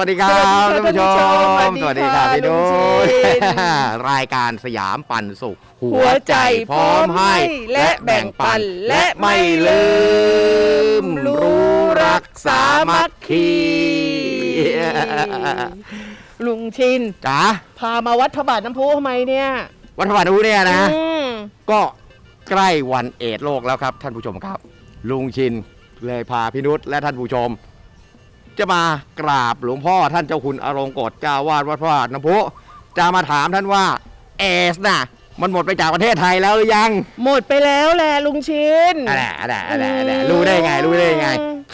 สวัสดีครับสวัสดีท่านค่ะผู้ชมท่านผู้ชม สวัสดีครับสวัสดีค่ะพี่นุลุงชิชนรายการสยามปันสุข หัวใจพร้อมให้ และแบ่งปันและไม่ลืม รู้รักสามัคคีลุงชินจ๋าพามาวัดพระบาทน้ำพุทำไมเนี่ย วัฒนรู้เนี่ยนะอืมก็ใกล้วันเอดส์โลกแล้วครับท่านผู้ชมครับ ลุงชินเลยพาพี่นุชและท่านผู้ชม จะมากราบหลวงพ่อท่านเจ้าคุณอรงกฎเจ้าวาดวัดพระบาทน้ำพุจะมาถามท่านว่าเอสน่ะ มันหมดไปจากประเทศไทยแล้วหรือยังหมดไปแล้วแหละลุงชิน อะไรอะไรอะไรอะไรอืมรู้ได้ไงรู้ได้ไง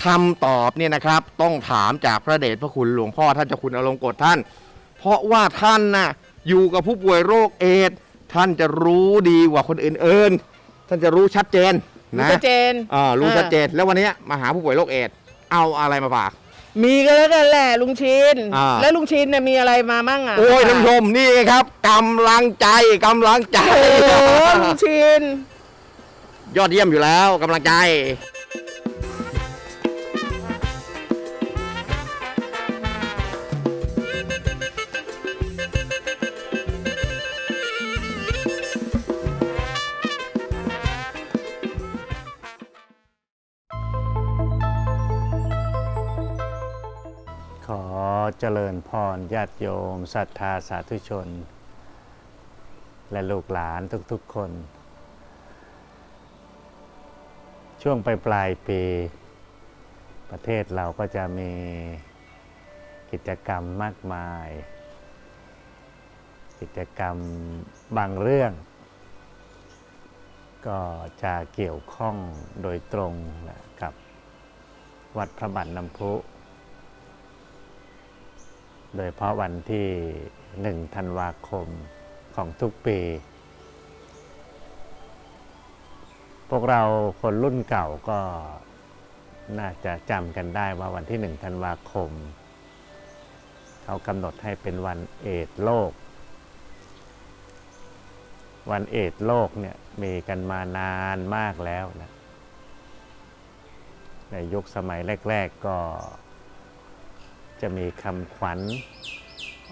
คำตอบเนี่ยนะครับ ต้องถามจากพระเดชพระคุณหลวงพ่อท่านเจ้าคุณอรงกฎท่าน เพราะว่าท่านน่ะอยู่กับผู้ป่วยโรคเอดส์ท่านจะรู้ดีกว่าคนอื่นๆ ท่านจะรู้ชัดเจนรู้นะชัดเจนอ่ารู้ชัดเจนแล้ววันนี้มาหาผู้ป่วยโรคเอดส์เอาอะไรมาฝาก มีก็แล้วกันแหละลุงชิน อ่า แล้วลุงชินเนี่ยมีอะไรมามั่งอะโอ้ยท่านผู้ชมนี่ครับกำลังใจกำลังใจ โอ้โหลุงชิน ยอดเยี่ยมอยู่แล้วกำลังใจ เจริญพรญาติโยมศรัทธาสาธุชน และลูกหลานทุกๆคน ช่วงปลายปลายปี ประเทศเราก็จะมีกิจกรรมมากมาย กิจกรรมบางเรื่อง ก็จะเกี่ยวข้องโดยตรงกับวัดพระบาทน้ำพุ โดยเฉพาะวันที่1ธันวาคมของทุกปี พวกเราคนรุ่นเก่าก็น่าจะจำกันได้ว่าวันที่1ธันวาคม เขากำหนดให้เป็นวันเอดโลก วันเอดโลกเนี่ยมีกันมานานมากแล้วนะในยุคสมัยแรก ๆก็ จะมีคำขวัญ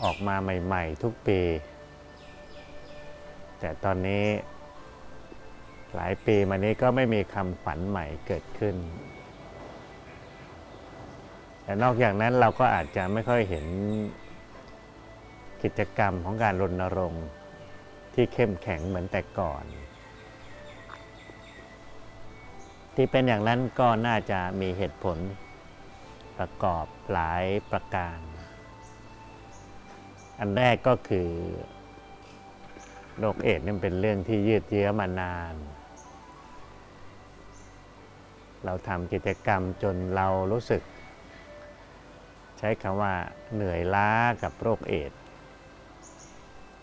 ออกมาใหม่ ๆ ทุกปี แต่ตอนนี้หลายปีมานี้ก็ไม่มีคำขวัญใหม่เกิดขึ้น แต่นอกจากนั้นเราก็อาจจะไม่ค่อยเห็นกิจกรรมของการรณรงค์ที่เข้มแข็งเหมือนแต่ก่อน ที่เป็นอย่างนั้นก็น่าจะมีเหตุผล ประกอบหลายประการ อันแรกก็คือโรคเอดส์นี่เป็นเรื่องที่ยืดเยื้อมานาน เราทำกิจกรรมจนเรารู้สึก ใช้คำว่าเหนื่อยล้ากับโรคเอดส์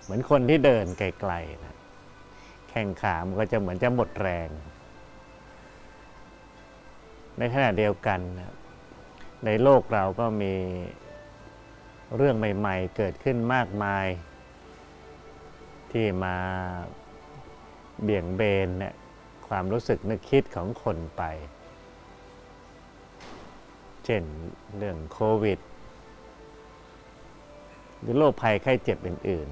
เหมือนคนที่เดินไกลๆนะแข้งขามันก็จะเหมือนจะหมดแรง ในขณะเดียวกันนะ ในโลกเราก็มีเรื่องใหม่ ๆ เกิดขึ้นมากมาย ที่มาเบี่ยงเบนเนี่ยความรู้สึกนึกคิดของคนไป เช่นเรื่องโควิด หรือโรคภัยไข้เจ็บอื่น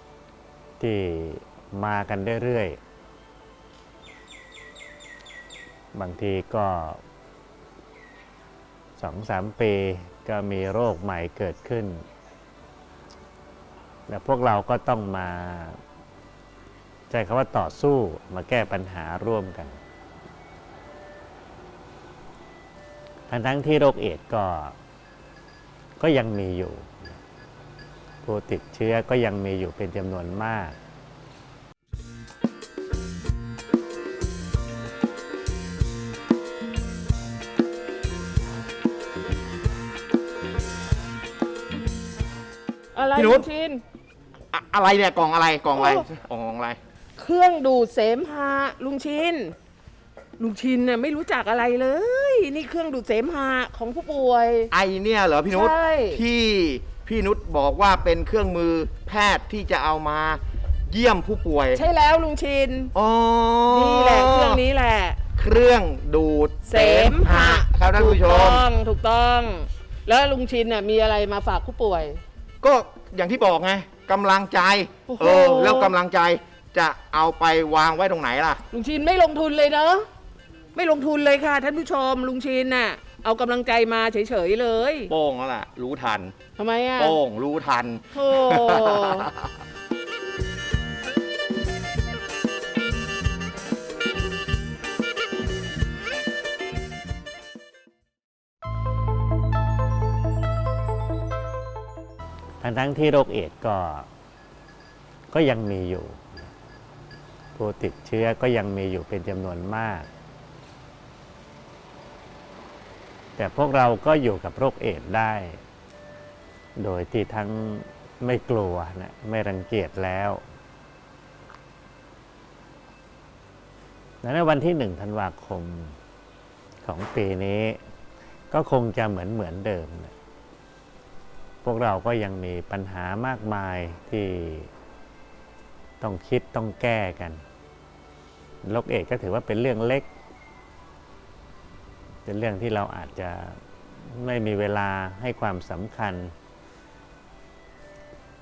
ๆ ที่มากันเรื่อยๆ บางทีก็ สองสามปีก็มีโรคใหม่เกิดขึ้น และพวกเราก็ต้องมาใช้คำว่าต่อสู้มาแก้ปัญหาร่วมกัน ทั้งทั้งๆที่โรคเอดก็ก็ยังมีอยู่ ผู้ติดเชื้อก็ยังมีอยู่เป็นจำนวนมาก อะไรพี่นุลุชงชิน อะอะไรเนี่ยกล่องอะไรกล่องอะไรโอ้ กล่องอะไร เครื่องดูดเสมหะลุงชิน ลุงชินน่ะไม่รู้จักอะไรเลย นี่เครื่องดูดเสมหะของผู้ป่วย ไอเนี่ยเหรอพี่นุชใช่ ที่พี่นุชบอกว่าเป็นเครื่องมือแพทย์ที่จะเอามาเยี่ยมผู้ป่วยใช่แล้วลุงชิน อ๋อนี่แหละเครื่องนี้แหละ เครื่องดูดเสมหะครับท่านผู้ชถูกม ต้องถูกต้อง แล้วลุงชินน่ะมีอะไรมาฝากผู้ป่วย ก็อย่างที่บอกไงกำลังใจโอ้โห เออแล้วกำลังใจจะเอาไปวางไว้ตรงไหนล่ะ ลุงชินไม่ลงทุนเลยเนอะไม่ลงทุนเลยค่ะท่านผู้ชมลุงชินน่ะ เอากำลังใจมาเฉยๆเลยโป้งแล้วล่ะ รู้ทันทำไมอะโป้งรู้ทัน โธ่ ทั้งที่โรคเอดส์ก็ก็ยังมีอยู่ ผู้ติดเชื้อก็ยังมีอยู่เป็นจำนวนมาก แต่พวกเราก็อยู่กับโรคเอดส์ได้ โดยที่ทั้งไม่กลัวนะไม่รังเกียจแล้วและในวันที่หนึ่งธันวาคมของปีนี้ ก็คงจะเหมือนเหมือนเดิมนะ พวกเราก็ยังมีปัญหามากมายที่ต้องคิดต้องแก้กันโรคเอดส์ก็ถือว่าเป็นเรื่องเล็ก เป็นเรื่องที่เราอาจจะไม่มีเวลาให้ความสำคัญ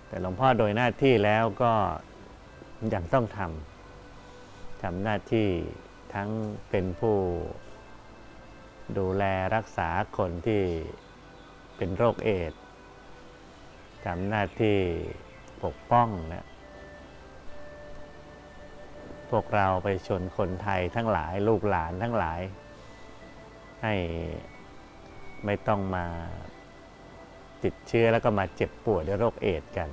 แต่หลวงพ่อโดยหน้าที่แล้วก็ยังต้องทำทำหน้าที่ทั้งเป็นผู้ดูแลรักษาคนที่เป็นโรคเอดส์ ทำหน้าที่ปกป้องนะพวกเราไปชนคนไทยทั้งหลายลูกหลานทั้งหลาย ให้ไม่ต้องมาติดเชื้อแล้วก็มาเจ็บปวยด้วยโรคเอดส์กัน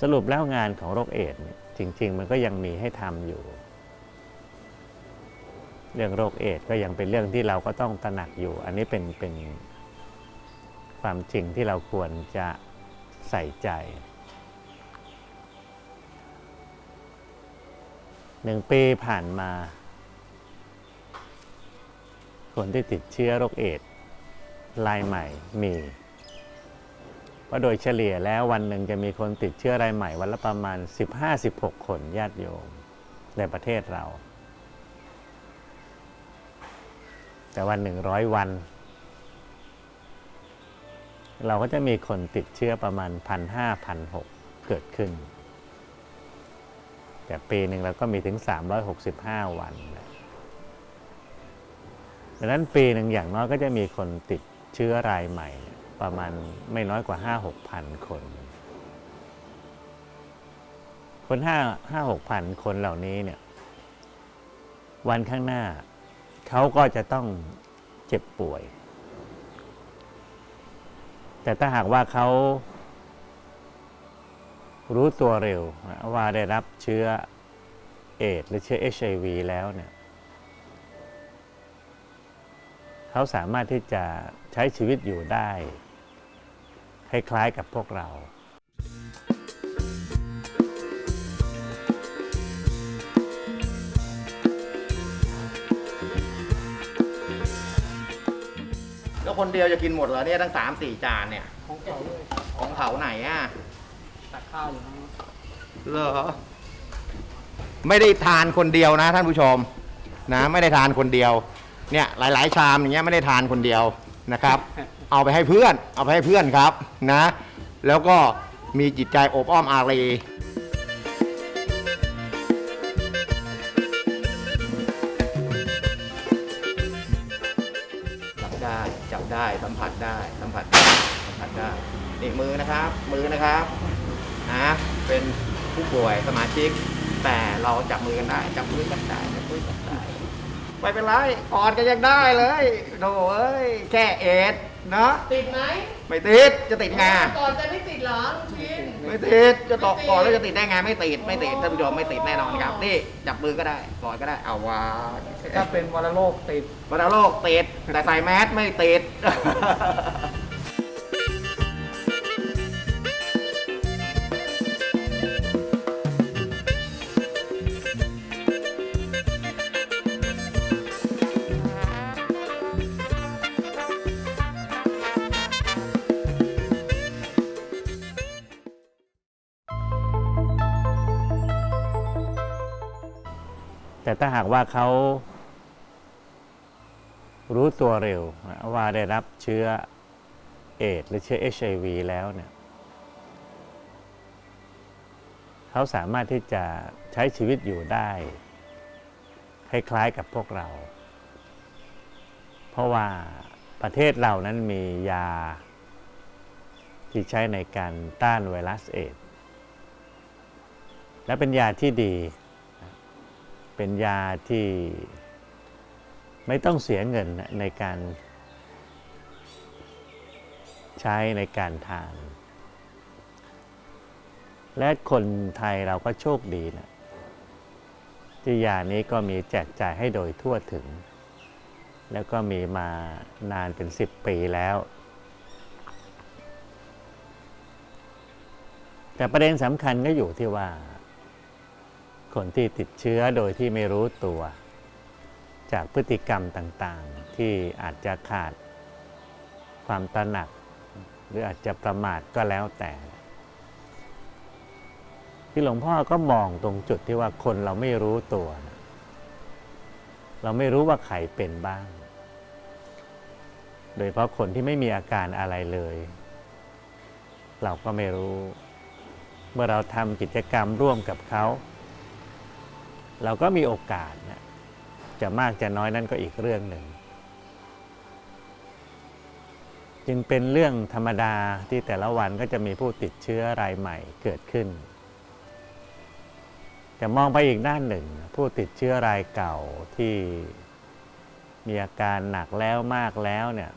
สรุปแล้วงานของโรคเอดส์จริง ๆ มันก็ยังมีให้ทำอยู่ เรื่องโรคเอดส์ก็ยังเป็นเรื่องที่เราก็ต้องตระหนักอยู่ อันนี้เป็นเป็น ความจริงที่เราควรจะใส่ใจหนึ่งปีผ่านมา คนที่ติดเชื้อโรคเอดส์รายใหม่มีเพราะโดยเฉลี่ยแล้ววันหนึ่งจะมีคนติดเชื้อรายใหม่วันละประมาณ 15-16 คนญาติโยมในประเทศเรา แต่วันหนึ่งร้อยวัน เราก็จะมีคนติดเชื้อประมาณพันห้าพันหกเกิดขึ้น แต่ปีหนึ่งเราก็มีถึง 365 วันดังนั้นปีหนึ่งอย่างน้อยก็จะมีคนติดเชื้อรายใหม่ ประมาณไม่น้อยกว่า 5 6พันคน คน5 5 6พันคนเหล่านี้เนี่ยวันข้างหน้าเขาก็จะต้องเจ็บป่วย แต่ถ้าหากว่าเขารู้ตัวเร็วว่าได้รับเชื้อเอดหรือเชื้อ HIV แล้วเนี่ยเขาสามารถที่จะใช้ชีวิตอยู่ได้ คล้ายๆกับพวกเรา แล้วคนเดียวจะกินหมดเหรอเนี่ยทั้งสามสี่จานเนี่ยของเก่าด้วยของเขาไหนอะตักข้าวอยู่นะเหรอไม่ได้ทานคนเดียวนะท่านผู้ชมนะ ไม่ได้ทานคนเดียว เนี่ยหลาย ๆ ชามอย่างเงี้ยไม่ได้ทานคนเดียวนะครับ เอาไปให้เพื่อน เอาไปให้เพื่อนครับนะ แล้วก็มีจิตใจอบอ้อมอารี ได้ จับได้ สัมผัสได้ สัมผัสได้สัมผัสได้ นี่มือนะครับ มือนะครับนะเป็นผู้ป่วยสมาชิก แต่เราจับมือกันได้ จับมือกันได้จับมือกันได้ไม่เป็นไรกอดกันยังได้เลยโถ่เอ้ยแค่เอดเนาะติดไหมไม่ติดจะติดไงก่อนจะไม่ติดเหรอลุงชิน ไม่ติดจะตอกก่อนแล้วจะติดได้ไงไม่ติดไม่ติดท่านผู้ชมไม่ติดแน่นอนครับนี่จับมือก็ได้กอดก็ได้เอาวาถ้าเป็นวัณโรคติด วัณโรคติดแต่ใส่แมสไม่ติด แต่ถ้าหากว่าเขารู้ตัวเร็วนะว่าได้รับเชื้อเอดหรือเชื้อ HIV แล้วเนี่ยเขาสามารถที่จะใช้ชีวิตอยู่ได้ คล้ายๆกับพวกเรา เพราะว่าประเทศเรานั้นมียาที่ใช้ในการต้านไวรัสเอดและเป็นยาที่ดี เป็นยาที่ไม่ต้องเสียเงินในการใช้ในการทาน และคนไทยเราก็โชคดีนะที่ยานี้ก็มีแจกจ่ายให้โดยทั่วถึง แล้วก็มีมานานเป็น10ปีแล้ว แต่ประเด็นสำคัญก็อยู่ที่ว่า คนที่ติดเชื้อโดยที่ไม่รู้ตัว จากพฤติกรรมต่างๆ ที่อาจจะขาดความตระหนัก หรืออาจจะประมาทก็แล้วแต่ ที่หลวงพ่อก็มองตรงจุดที่ว่าคนเราไม่รู้ตัวนะเราไม่รู้ว่าใครเป็นบ้าง โดยเฉพาะคนที่ไม่มีอาการอะไรเลย เราก็ไม่รู้ เมื่อเราทำกิจกรรมร่วมกับเขา เราก็มีโอกาสนะจะมากจะน้อยนั่นก็อีกเรื่องหนึ่ง จึงเป็นเรื่องธรรมดาที่แต่ละวันก็จะมีผู้ติดเชื้อรายใหม่เกิดขึ้น แต่มองไปอีกด้านหนึ่ง ผู้ติดเชื้อรายเก่าที่มีอาการหนักแล้วมากแล้วเนี่ย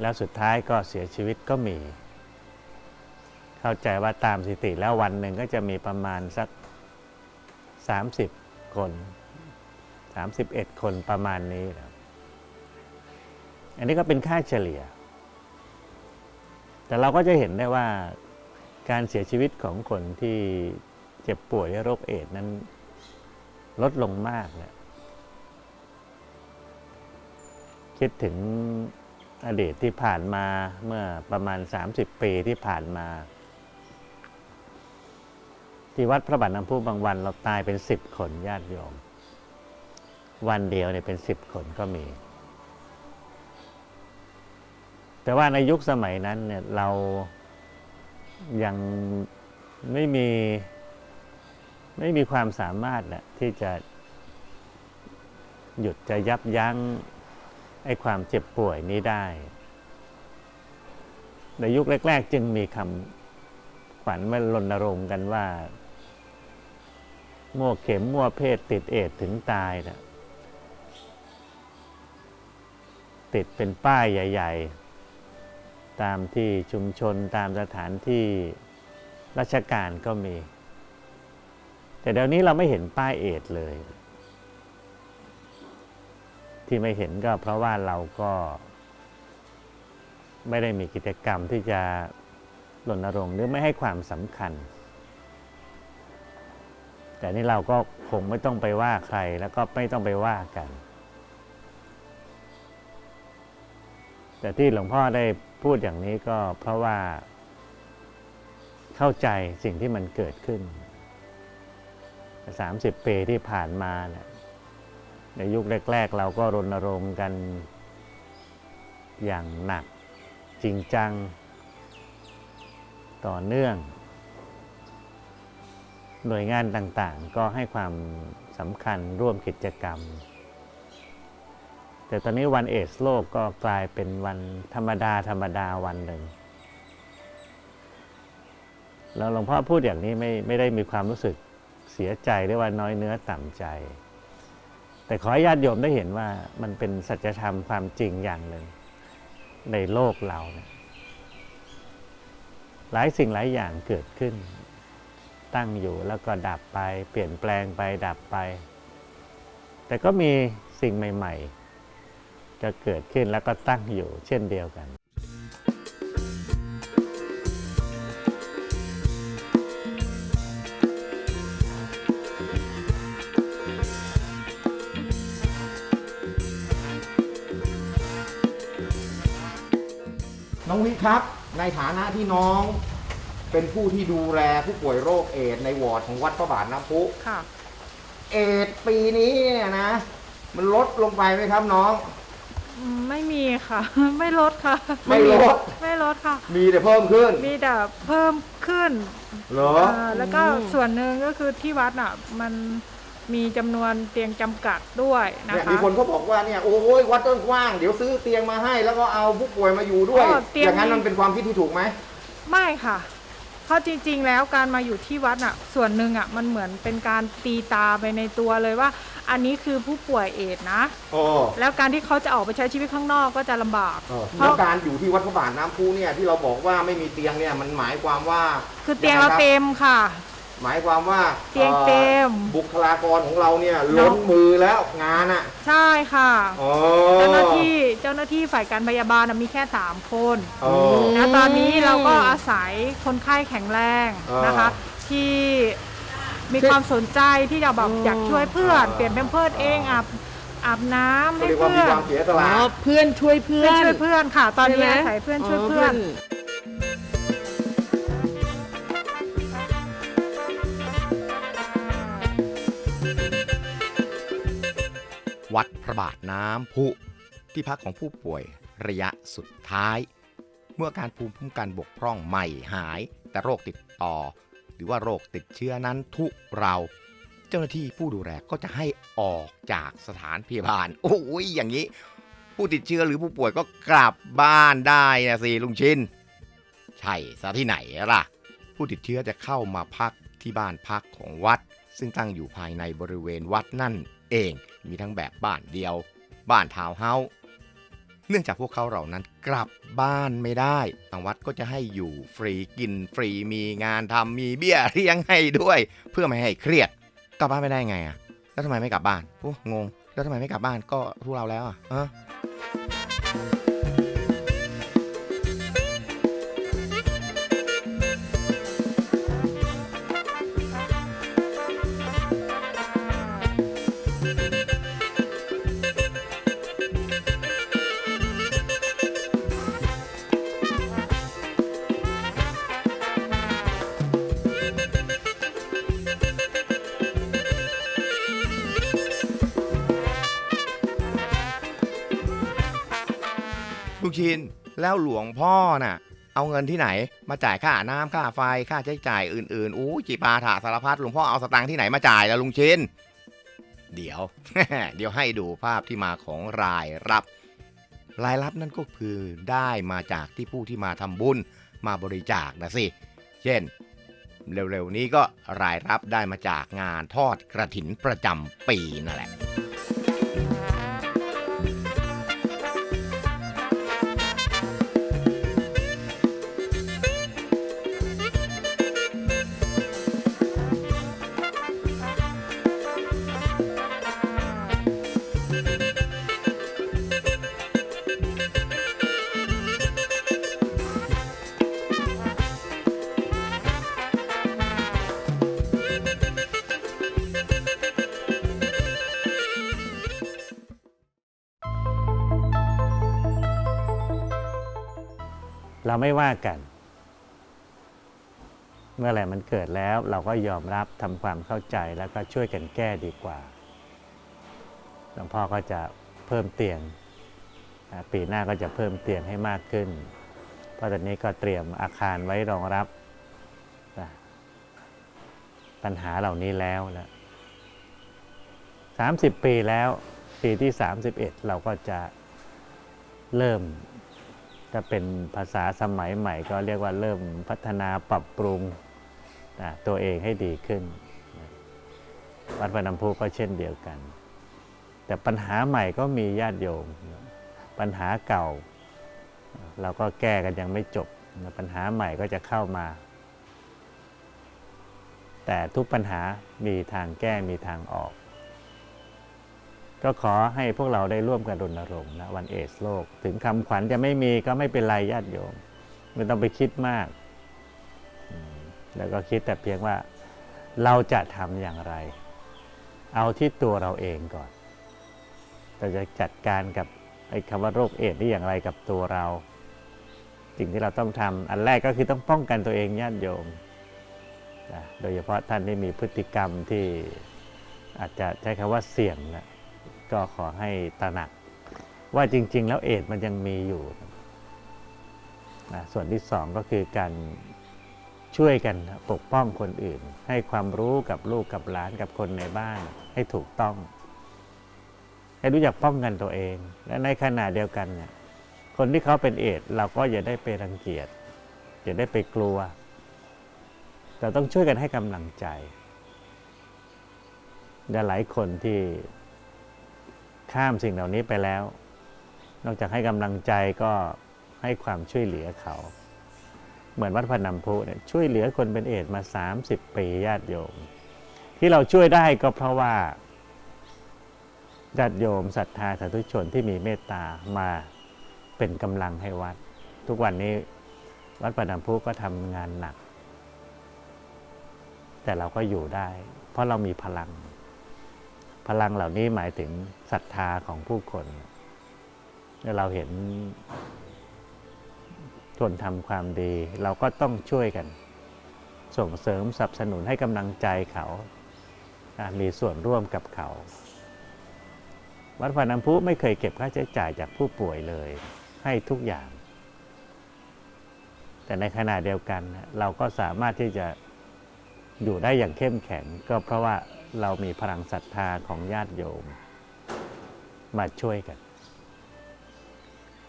แล้วสุดท้ายก็เสียชีวิตก็มี เข้าใจว่าตามสถิติแล้ววันหนึ่งก็จะมีประมาณสัก 30 คน 31 คนประมาณนี้นะอันนี้ก็เป็นค่าเฉลี่ย แต่เราก็จะเห็นได้ว่าการเสียชีวิตของคนที่เจ็บป่วยด้วยโรคเอดส์นั้นลดลงมากนะคิดถึงอดีตที่ผ่านมาเมื่อประมาณ 30 ปีที่ผ่านมา ที่วัดพระบาทน้ำพุบางวัน เราตายเป็นสิบคนญาติโยม วันเดียวเนี่ยเป็นสิบคนก็มี แต่ว่าในยุคสมัยนั้นเนี่ยเรายังไม่มีไม่มีความสามารถแหละที่จะหยุดจะยับยั้งไอ้ความเจ็บป่วยนี้ได้ ในยุคแรก ๆ จึงมีคำขวัญมารณรงค์กันว่า มั่วเข็มมั่วเพศติดเอดถึงตายนะติดเป็นป้ายใหญ่ ๆ ตามที่ชุมชนตามสถานที่ราชการก็มี แต่เดี๋ยวนี้เราไม่เห็นป้ายเอดเลย ที่ไม่เห็นก็เพราะว่าเราก็ไม่ได้มีกิจกรรมที่จะรณรงค์หรือไม่ให้ความสำคัญ แต่นี่เราก็คงไม่ต้องไปว่าใครแล้วก็ไม่ต้องไปว่ากัน แต่ที่หลวงพ่อได้พูดอย่างนี้ก็เพราะว่า เข้าใจสิ่งที่มันเกิดขึ้น 30 ปีที่ผ่านมาเนี่ยในยุคแรก ๆ เราก็รณรงค์กันอย่างหนักจริงจัง ต่อเนื่อง หน่วยงานต่างๆ ก็ให้ความสำคัญร่วมกิจกรรม แต่ตอนนี้วันเอสโลกก็กลายเป็นวันธรรมดาธรรมดาวันหนึ่ง แล้วหลวงพ่อพูดอย่างนี้ไม่ไม่ได้มีความรู้สึกเสียใจหรือว่าน้อยเนื้อต่ำใจ แต่ขอให้ญาติโยมได้เห็นว่ามันเป็นสัจธรรมความจริงอย่างหนึ่ง ในโลกเรานี่ยหลายสิ่งหลายอย่างเกิดขึ้น ตั้งอยู่แล้วก็ดับไป เปลี่ยนแปลงไปดับไป แต่ก็มีสิ่งใหม่ ๆ จะเกิดขึ้นแล้วก็ตั้งอยู่เช่นเดียวกันน้องวิครับ ในฐานะที่น้อง เป็นผู้ที่ดูแลผู้ป่วยโรคเอดส์ในวอร์ดของวัดพระบาทน้ำพุค่ะ เอดส์ปีนี้เนี่ยนะ มันลดลงไปไหมครับน้อง อืมไม่มีค่ะ ไม่ลดค่ะ ไม่ลด ไม่ลดค่ะ มีแต่เพิ่มขึ้นมีแต่เพิ่มขึ้นเหรออ่าแล้วก็ส่วนหนึ่งก็คือที่วัดอะ มันมีจำนวนเตียงจำกัดด้วยนะเนี่ยคะมีคนเขาบอกว่าเนี่ยโอ้ยวัดต้นกว้างเดี๋ยวซื้อเตียงมาให้ แล้วก็เอาผู้ป่วยมาอยู่ด้วย อ๋อเตียง อย่างนั้นมันเป็นความคิดที่ถูกไหมไม่ค่ะเพ ราะจริง ๆ แล้วการมาอยู่ที่วัดอะ ส่วนหนึ่งอะมันเหมือนเป็นการตีตาไปในตัวเลยว่า อันนี้คือผู้ป่วยเอดส์นะโอ้แล้วการที่เขาจะออกไปใช้ชีวิตข้างนอกก็จะลำบากเออเพแล้วราะ การอยู่ที่วัดพระบาทน้ำพุเนี่ยที่เราบอกว่าไม่มีเตียงเนี่ยมันหมายความว่าคือเตียงเราเต็มค่ะ หมายความว่าเตียงเต็ม อ่อบุคลากรของเราเนี่ยล้นมือแล้วงานอะใช่ค่ะ อ๋อเจ้าหน้าที่เจ้าหน้าที่ฝ่ายการพยาบาลน่ะมีแค่ 3 คนอ๋อ นะตอนนี้เราก็อาศัยคนไข้แข็งแรงนะคะ อ่าที่มีความสนใจที่จะแบบอยากช่วยเพื่อน อ่า เปลี่ยนแพมเพิร์ดเองอาบอาบน้ำเขาให้เรียกว่าเพื่มีอนความเสียสอ๋ละอเพื่อนช่วยเพื่อเพื่อนนช่วยเพื่อนค่ะ ตอนนี้ใช่ไหมอาศัยเพื่อนช่วยเพื่อน วัดพระบาทน้ำพุที่พักของผู้ป่วยระยะสุดท้าย เมื่อการภูมิคุ้มกันบกพร่องไม่หาย แต่โรคติดต่อ หรือว่าโรคติดเชื้อนั้นทุเรา เจ้าหน้าที่ผู้ดูแลก็จะให้ออกจากสถานพยาบาล โอ้ยอย่างนี้ ผู้ติดเชื้อหรือผู้ป่วยก็กลับบ้านได้นะสิลุงชินใช่ซะที่ไหนล่ะ ผู้ติดเชื้อจะเข้ามาพักที่บ้านพักของวัด ซึ่งตั้งอยู่ภายในบริเวณวัดนั่นเอง มีทั้งแบบบ้านเดียว บ้านทาวน์เฮาส์เนื่องจากพวกเขาเหล่านั้นกลับบ้านไม่ได้ทางวัดก็จะให้อยู่ฟรีกินฟรีมีงานทำมีเบี้ยเลี้ยงให้ด้วย เพื่อไม่ให้เครียดกลับบ้านไม่ได้ไงอะแล้วทำไมไม่กลับบ้านโอ้งง แล้วทำไมไม่กลับบ้านก็ทุเราแล้วอะ ออลุงชินแล้วหลวงพ่อน่ะ เอาเงินที่ไหน มาจ่ายค่าน้ำค่าไฟค่าใช้จ่ายอื่นๆอู้จีปาถาสารพัดหลวงพ่อเอาสตางค์ที่ไหนมาจ่ายแล้วลุงชินเดี๋ยว เดี๋ยวให้ดูภาพที่มาของรายรับ รายรับนั่นก็คือได้มาจากที่ผู้ที่มาทำบุญมาบริจาคนะสิ เช่น เร็วๆนี้ก็รายรับได้มาจากงานทอดกระถินประจำปีนั่นแหละ เราไม่ว่ากัน เมื่อไหร่มันเกิดแล้วเราก็ยอมรับทำความเข้าใจแล้วก็ช่วยกันแก้ดีกว่าหลวงพ่อก็จะเพิ่มเตียง ปีหน้าก็จะเพิ่มเตียงให้มากขึ้น เพราะตอนนี้ก็เตรียมอาคารไว้รองรับปัญหาเหล่านี้แล้วแล้ว30 ปีแล้วปีที่ 31 เราก็จะเริ่ม ถ้าเป็นภาษาสมัยใหม่ก็เรียกว่าเริ่มพัฒนาปรับปรุงตัวเองให้ดีขึ้น วัดพระน้ำพุก็เช่นเดียวกัน แต่ปัญหาใหม่ก็มีญาติโยม ปัญหาเก่า เราก็แก้กันยังไม่จบ ปัญหาใหม่ก็จะเข้ามา แต่ทุกปัญหามีทางแก้มีทางออก ก็ขอให้พวกเราได้ร่วมกันรณรงค์นะวันเอสโลก ถึงคำขวัญจะไม่มีก็ไม่เป็นไรญาติโยม ไม่ต้องไปคิดมาก แล้วก็คิดแต่เพียงว่าเราจะทำอย่างไร เอาที่ตัวเราเองก่อน เราจะจัดการกับไอ้คำว่าโรคเอดส์นี่อย่างไรกับตัวเรา สิ่งที่เราต้องทำอันแรกก็คือต้องป้องกันตัวเองญาติโยมโดยเฉพาะท่านที่มีพฤติกรรมที่อาจจะใช้คำว่าเสี่ยงนะ ก็ขอให้ตระหนัก ว่าจริง ๆ แล้วเอดมันยังมีอยู่นะส่วนที่สองก็คือการช่วยกันปกป้องคนอื่น ให้ความรู้กับลูกกับหลานกับคนในบ้านให้ถูกต้อง ให้รู้จักป้องกันตัวเอง และในขณะเดียวกันเนี่ยคนที่เขาเป็นเอดเราก็อย่าได้ไปรังเกียจอย่าได้ไปกลัวแต่ต้องช่วยกันให้กำลังใจแต่หลายคนที่ ข้ามสิ่งเหล่านี้ไปแล้ว นอกจากให้กำลังใจก็ให้ความช่วยเหลือเขา เหมือนวัดพนัมพุเนี่ยช่วยเหลือคนเป็นเอดส์มา 30 ปีญาติโยม ที่เราช่วยได้ก็เพราะว่าญาติโยมศรัทธาสาธุชนที่มีเมตตามาเป็นกำลังให้วัด ทุกวันนี้วัดพนัมพุก็ทำงานหนัก แต่เราก็อยู่ได้ เพราะเรามีพลัง พลังเหล่านี้หมายถึงศรัทธาของผู้คนเราเห็นคนทำความดี เราก็ต้องช่วยกัน ส่งเสริมสนับสนุนให้กำลังใจเขามีส่วนร่วมกับเขา วัดพาน้ำพุไม่เคยเก็บค่าใช้จ่ายจากผู้ป่วยเลย ให้ทุกอย่าง แต่ในขณะเดียวกัน เราก็สามารถที่จะอยู่ได้อย่างเข้มแข็งก็เพราะว่า เรามีพลังศรัทธาของญาติโยม มาช่วยกัน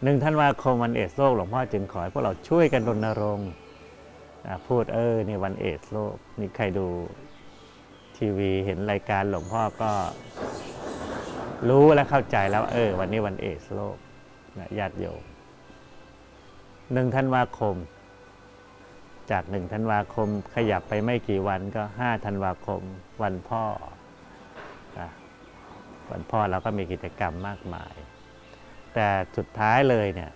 หนึ่งธันวาคมวันเอสโลกหลวงพ่อจึงขอให้พวกเราช่วยกันรณรงค์พูดเออนี่วันเอสโลกนี่ใครดูทีวีเห็นรายการหลวงพ่อก็รู้และเข้าใจแล้วเออ วันนี้วันเอสโลกญาติโยมหนึ่งธันวาคม จากหนึ่งธันวาคมขยับไปไม่กี่วันก็ห้าธันวาคมวันพ่อ วันพ่อเราก็มีกิจกรรมมากมาย แต่สุดท้ายเลยเนี่ย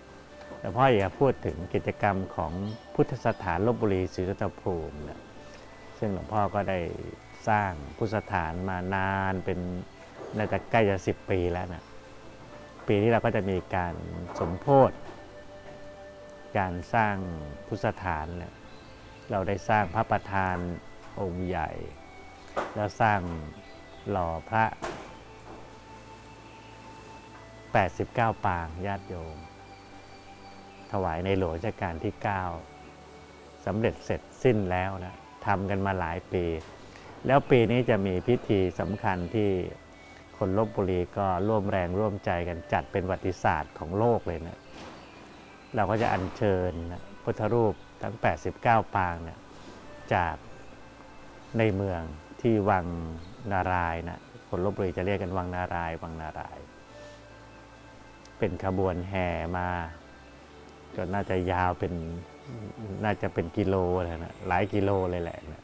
หลวงพ่ออยากจะพูดถึงกิจกรรมของพุทธสถานลบบุรีศรีรัตภูมิเนี่ยซึ่งหลวงพ่อก็ได้สร้างพุทธสถานมานานเป็นน่าจะใกล้จะสิบปีแล้วนะปีนี้เราก็จะมีการสมโพธิการสร้างพุทธสถานเนี่ย เราได้สร้างพระประธานองค์ใหญ่ แล้วสร้างหล่อพระ 89 ปางญาติโยม ถวายในหลวงรัชกาลที่ 9สำเร็จเสร็จสิ้นแล้วนะทำกันมาหลายปี แล้วปีนี้จะมีพิธีสำคัญที่คนลบบุรีก็ร่วมแรงร่วมใจกันจัดเป็นวัติศาสตร์ของโลกเลยนะ เราก็จะอัญเชิญพุทธรูป ทั้ง 89 ปางเนี่ยจากในเมืองที่วังนารายนะคนลบบุรีจะเรียกกันวังนารายวังนาราย เป็นขบวนแห่มาก็น่าจะยาวเป็นน่าจะเป็นกิโลเลยนะหลายกิโลเลยแหละนะ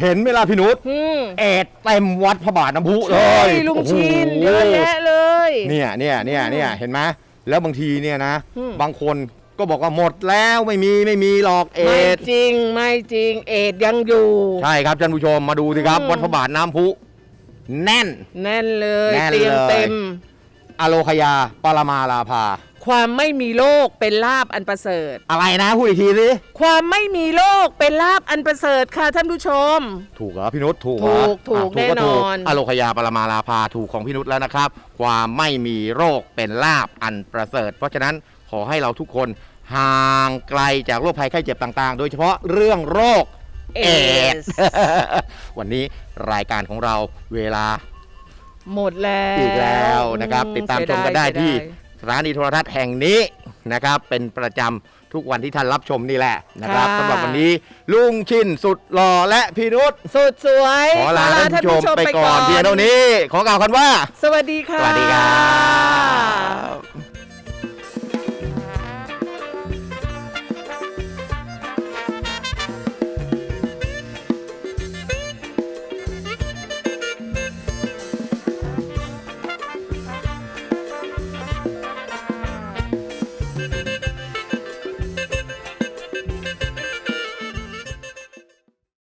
เห็นไหมล่ะพี่นุชอืมเอดเต็มวัดพระบาทน้ำพุเลใช่ยลุงชินโอ้โหเยอะแยะเลย เนี่ยเนี่ยเนี่ยเนี่ยเห็นไหมแล้วบางทีเนี่ยนะ อืม บางคนก็บอกว่าหมดแล้วไม่มีไม่มีหรอกเอไม่ดจริงไม่จริงเอ็ดยังอยู่ ใช่ครับท่านผู้ชมมาดูสิครับ อืม วัดพระบาทน้ำพุแน่น แน่นเลยแน่นเตียงเลย เต็ม อโลคยาปรมาลาภา ความไม่มีโรคเป็นลาบอันประเสริฐ อะไรนะพูดอีกทีสิความไม่มีโรคเป็นลาบอันประเสริฐค่ะท่านผู้ชม ถูกเหรอพี่นุชถูกเหรอถูกถูกอะก็ถูแน่นอนอโลคยาปรมาลาภาถูกของพี่นุชแล้วนะครับ ความไม่มีโรคเป็นลาบอันประเสริฐ เพราะฉะนั้นขอให้เราทุกคนห่างไกลจากโรคภัยไข้เจ็บต่างๆ โดยเฉพาะเรื่องโรคเอดส์ วันนี้รายการของเราเวลาหมดแล้วอีกแล้วนะครับ อืติดตามชมกันได้เสียที่ เสียส ถานีโทรทัศน์แห่งนี้นะครับ เป็นประจำทุกวันที่ท่านรับชมนี่แหละนะครับค่ะ สำหรับวันนี้ลุงชินสุดหล่อและพี่นุชสุดสวยขอลาท่านผู้ชมไปก่อนเพียงเท่านี้ ขอกล่าวคำว่า สวัสดีค่ะ สวัสดีครับ